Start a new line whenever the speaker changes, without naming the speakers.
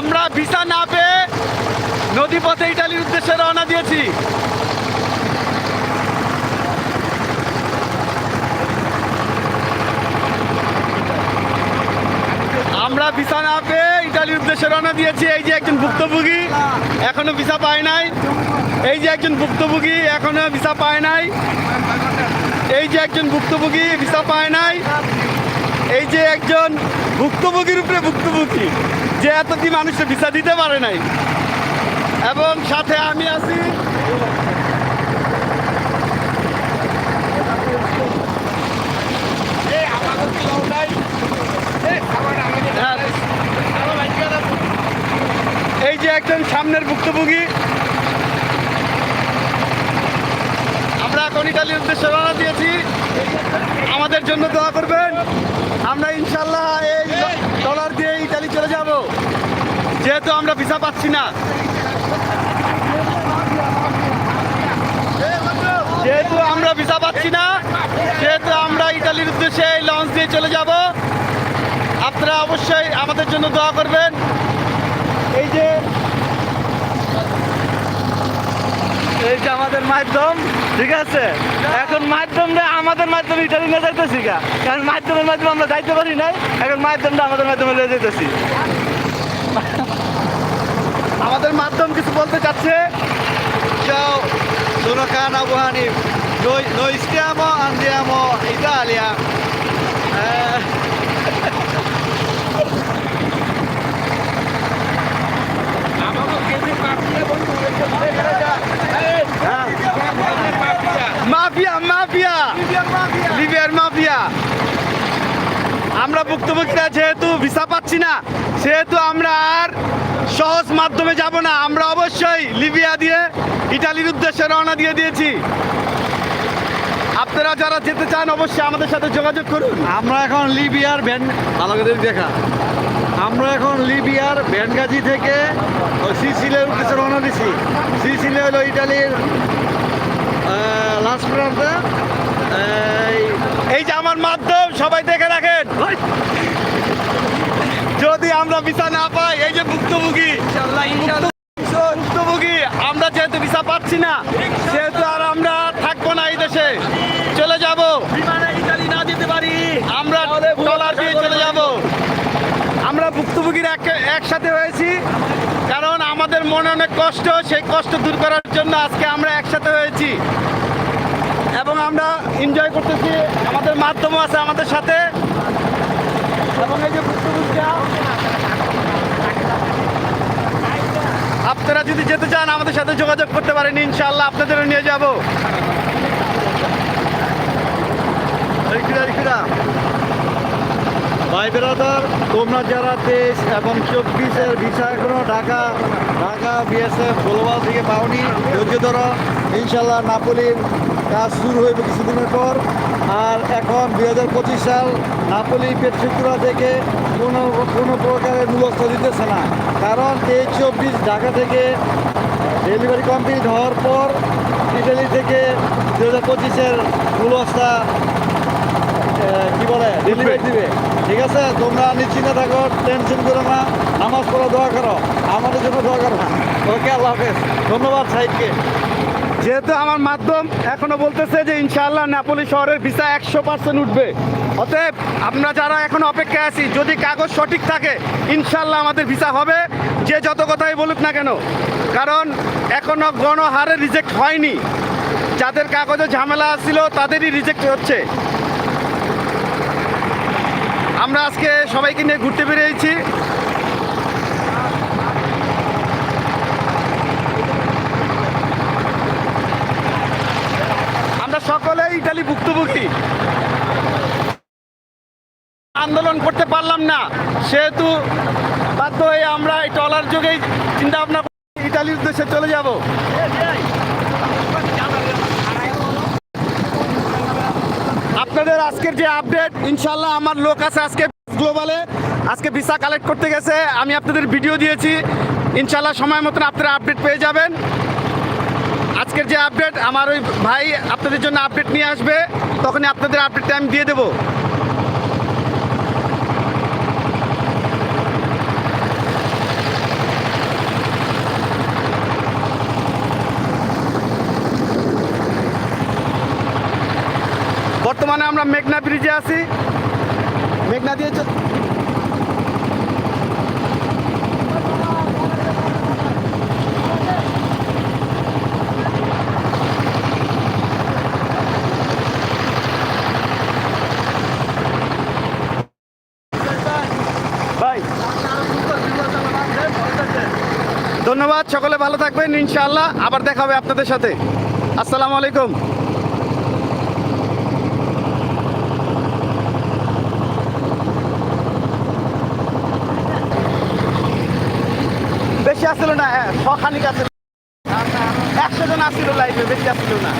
আমরা ভিসা না পেয়ে নদীপথে ইটালির উদ্দেশ্যে রওনা দিয়েছি। আমরা ভিসা না পেয়ে ইটালির উদ্দেশ্যে রওনা দিয়েছি। এই যে একজন ভুক্তভোগী এখনও ভিসা পায় নাই। এই যে একজন ভুক্তভোগী এখনও ভিসা পায় নাই। এই যে একজন ভুক্তভোগী ভিসা পায় নাই। এই যে একজন ভুক্তভোগীর উপরে ভুক্তভোগী, যে এতদিন মানুষের ভিসা দিতে পারে নাই এবং সাথে আমি আছি। এই যে একজন সামনের ভুক্তভোগী এখন উদ্দেশ্যে রওনা দিয়েছি। আমাদের জন্য দোয়া করবেন। আমরা ইনশাল্লাহ এই ডলার দিয়ে ইটালি চলে যাব। যেহেতু আমরা ভিসা পাচ্ছি না। যেহেতু আমরা ভিসা পাচ্ছি না সেহেতু আমরা ইটালির উদ্দেশ্যে এই লঞ্চ দিয়ে চলে যাব, আপনারা অবশ্যই আমাদের জন্য দোয়া করবেন। এই যে এই যে আমাদের মাধ্যম ঠিক আছে? এখন মাধ্যমটা আমাদের মাধ্যমে ইটালি নিয়ে যাইতেছি গা। কারণ মাধ্যমের মাধ্যমে আমরা যাইতে পারি নাই এখন মাধ্যমটা আমাদের মাধ্যমে নিয়ে যাইতেছি। আমাদের মাধ্যম কিছু বলতে চাচ্ছে?
sono Can Abu Hanif. Noi, noi stiamo, andiamo in Italia
mafia mafia লিবিয়ার মাফিয়া আমরা ভুক্তভোগীরা যেহেতু ভিসা পাচ্ছি না সেহেতু আমরা আর সহজ মাধ্যমে যাব না। আমরা অবশ্যই লিবিয়া দিয়ে ইটালির উদ্দেশ্যে রওনা দিয়ে দিয়েছি। আপনারা যারা যেতে চান অবশ্যই আমাদের সাথে যোগাযোগ করুন।
আমরা এখন লিবিয়ার ভ্যান ভালো করে দেখা। আমরা এখন লিবিয়ার ভ্যানগাজি থেকে ওই সিসিলের উদ্দেশ্যে রওনা দিছি। সিসিলে হলো ইটালির লাস্ট প্রান্তে। এই
এই যে আমার মাধ্যম সবাই দেখে রাখেন। আমরা ভিসা না পাই এই যে ভুক্তভোগী। ভুক্তভোগী আমরা যেহেতু ভিসা পাচ্ছি না সেহেতু আর আমরা থাকব না এই দেশে। চলে যাব। ইতালি না যেতে পারি। আমরা ডলার দিয়ে চলে যাব। আমরা ভুক্তভোগীর এক একসাথে হয়েছি কারণ আমাদের মনে অনেক কষ্ট সেই কষ্ট দূর করার জন্য আজকে আমরা একসাথে হয়েছি। এবং আমরা এনজয় করতেছি আমাদের মাধ্যমও আছে আমাদের সাথে। এবং এই যে ভুক্তভোগীরা আপনারা যদি যেতে চান, আমাদের সাথে যোগাযোগ করতে পারেন ইনশাল্লাহ আপনাদেরও নিয়ে যাব।
ভাই বেরাদার, তোমরা যারা তেইশ এবং চব্বিশের ভিসা এখনও ঢাকা ঢাকা, বিএসএফ, গ্লোবাল থেকে পাওনি, ধৈর্য ধরো। ইনশাল্লাহ নাপোলির কাজ শুরু হইবে কিছুদিনের পর। আর এখন দুই হাজার পঁচিশ সাল নাপোলি পেট্রিকুরা থেকে কোনো কোনো প্রকারের মূলস্থ দিতেছে না। কারণ তেইশ চব্বিশ ঢাকা থেকে ডেলিভারি কমপ্লিট হওয়ার পর ইটালি থেকে দু হাজার পঁচিশের মূলস্থা কী বলে ডেলিভারি দিবে। ঠিক আছে? তোমরা নিশ্চিন্তে থাকো টেনশন করো না নামাজ পড়ো দোয়া করো। আমাদের জন্য দোয়া করো ওকে আল্লাহ হাফেজ। ধন্যবাদ সাহিদকে
যেহেতু আমার মাধ্যম এখনও বলতেছে যে ইনশাআল্লাহ নাপোলি শহরের ভিসা একশো পার্সেন্ট উঠবে। অতএব আমরা যারা এখন অপেক্ষায় আছি, যদি কাগজ সঠিক থাকে, ইনশাআল্লাহ আমাদের ভিসা হবে। যে যত কথাই বলুক না কেন, কারণ এখনও গণহারে রিজেক্ট হয়নি। যাদের কাগজে ঝামেলা ছিল, তাদেরই রিজেক্ট হচ্ছে। আমরা আজকে সবাইকে নিয়ে ঘুরতে বেরিয়েছি আমরা সকলে ইটালি ভুক্তভোগী। আন্দোলন করতে পারলাম না। সেহেতু বাধ্য হয়ে আমরা এই ট্রলার যুগেই চিন্তা ভাবনা ইটালির উদ্দেশ্যে চলে যাব। আপনাদের আজকের যে আপডেট ইনশাল্লাহ আমার লোক আছে আজকে গ্লোবালে আজকে ভিসা কালেক্ট করতে গেছে। আমি আপনাদের ভিডিও দিয়েছি। ইনশাল্লাহ সময় মতন আপনারা আপডেট পেয়ে যাবেন। আজকের যে আপডেট আমার ওই ভাই আপনাদের জন্য আপডেট নিয়ে আসবে, তখনই আপনাদের আপডেটটা আমি দিয়ে দেবো। বর্তমানে আমরা মেঘনা ব্রিজে আছি। মেঘনা দিয়ে ধন্যবাদ, সকলে ভালো থাকবেন, ইনশাআল্লাহ। আবার দেখা হবে আপনাদের সাথে। আসসালামু আলাইকুম। বেশি আসছিল না শখানিক আছে একশো জন আসছিল লাইফে বেশি আসছিল না।